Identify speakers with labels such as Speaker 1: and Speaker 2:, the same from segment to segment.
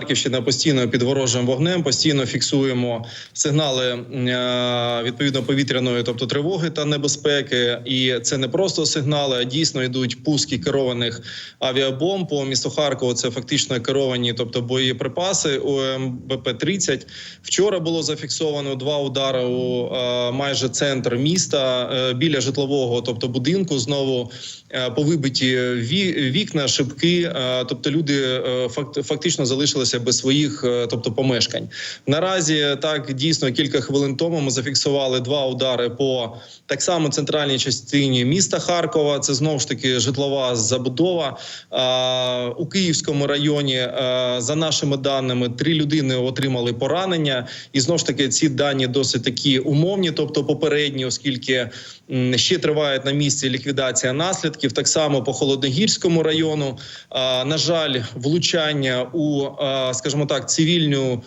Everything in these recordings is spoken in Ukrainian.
Speaker 1: Харківщина постійно під ворожим вогнем, постійно фіксуємо сигнали е, відповідно повітряної, тобто тривоги та небезпеки. І це не просто сигнали, а дійсно йдуть пуски керованих авіабомб по місту Харкову. Це фактично керовані, тобто боєприпаси УМБП 30 Вчора було зафіксовано два удари у е, майже центр міста е, біля житлового, тобто будинку. Знову повибиті ві- вікна, шибки. Тобто люди е, факт- фактично залишилися без своїх, е, тобто помешкань. Наразі так дійсно кілька хвилин тому ми зафіксували два удари по так само центральній частині міста Харкова. Це знову ж таки житлова забудова А, у Київському районі. е, За нашими даними, три людини отримали поранення, і знову ж таки ці дані досить такі умовні, тобто попередні, оскільки ще триває на місці ліквідація наслідків. Так само по холодногірському району. А, На жаль, влучання у, скажімо так, цивільну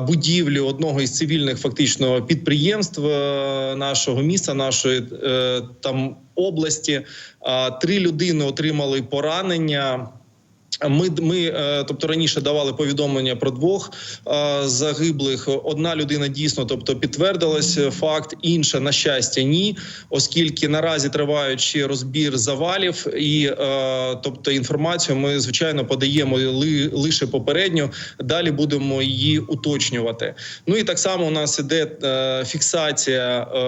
Speaker 1: будівлю одного із цивільних фактично підприємств е, нашого міста, нашої е, там області. Три людини отримали поранення. Ми, ми е, тобто раніше давали повідомлення про двох е, загиблих. Одна людина дійсно, тобто підтвердилась факт, інша на щастя, ні, оскільки наразі тривають ще розбір завалів, і е, тобто інформацію ми звичайно подаємо ли, лише попередньо. Далі будемо її уточнювати. Ну і так само у нас іде е, фіксація е,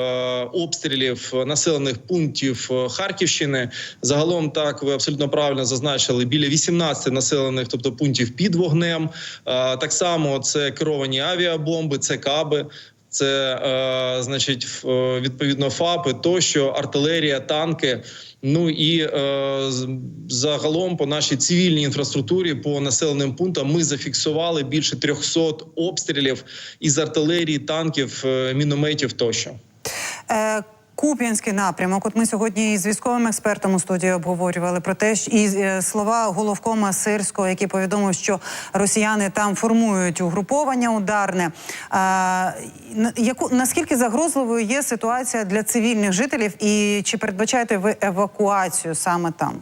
Speaker 1: обстрілів населених пунктів е, Харківщини. Загалом так ви абсолютно правильно зазначили біля 18 населених, тобто пунктів під вогнем. Е, Так само це керовані авіабомби, це каби. Це е, значить е, відповідно ФАПи, тощо артилерія, танки. Ну і загалом по нашій цивільній інфраструктурі по населеним пунктам ми зафіксували більше 300 обстрілів із артилерії, танків, мінометів тощо.
Speaker 2: Куп'янський напрямок. От ми сьогодні із військовим експертом у студії обговорювали про те, що і е, слова головкома Сирського, який повідомив, що росіяни там формують угруповання ударне. А, яку наскільки загрозливою є ситуація для цивільних жителів, і чи передбачаєте ви евакуацію саме там?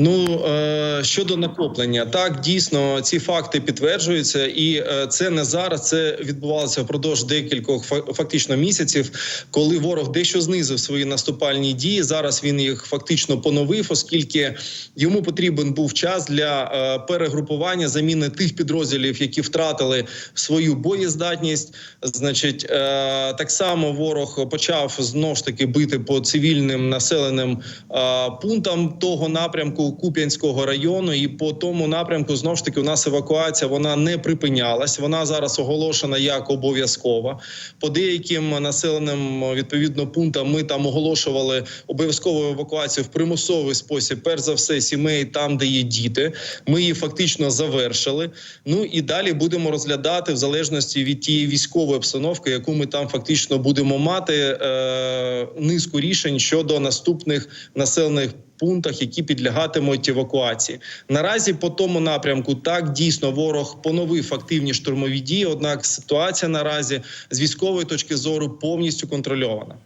Speaker 1: Ну е, щодо накоплення, так дійсно ці факти підтверджуються, і е, це не зараз. Це відбувалося впродовж декількох фа- фактично місяців, коли ворог дещо знизив свої наступальні дії. Зараз він їх фактично поновив, оскільки йому потрібен був час для е, перегрупування заміни тих підрозділів, які втратили свою боєздатність. Значить, так само ворог почав знову ж таки бити по цивільним населеним пунктам того напрямку Куп'янського району, і по тому напрямку знову ж таки у нас евакуація вона не припинялась. Вона зараз оголошена як обов'язкова. По деяким населеним відповідно пунктам ми там оголошували обов'язкову евакуацію в примусовий спосіб. Перш за все, сімей там, де є діти. Ми її фактично завершили. Ну і далі будемо розглядати в залежності від тієї військової обстановки, яку ми там фактично будемо мати е, низку рішень щодо наступних населених. Пунктах, які підлягатимуть евакуації, наразі по тому напрямку так дійсно ворог поновив активні штурмові дії однак ситуація наразі з військової точки зору повністю контрольована.